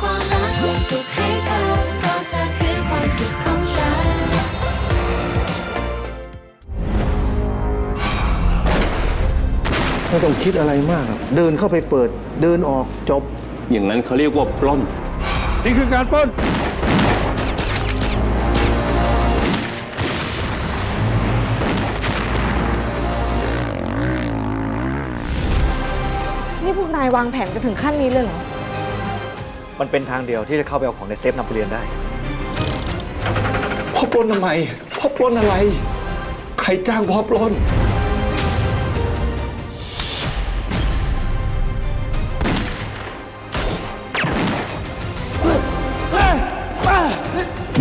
ความรักความสุขให้เธอเพราะเธอคือความสุขของฉัน ไม่ต้องคิดอะไรมากหรอกเดินเข้าไปเปิด เดินออกจบ อย่างนั้นเขาเรียกว่าปล้น นี่คือการปล้น นี่พวกนายวางแผนกันถึงขั้นนี้เลยเหรอ มันเป็นทางเดียวที่จะเข้าไปเอาของในเซฟนำไปเรียนได้ พ่อปล้นทำไม พ่อปล้นอะไร ใครจ้างพ่อปล้นเ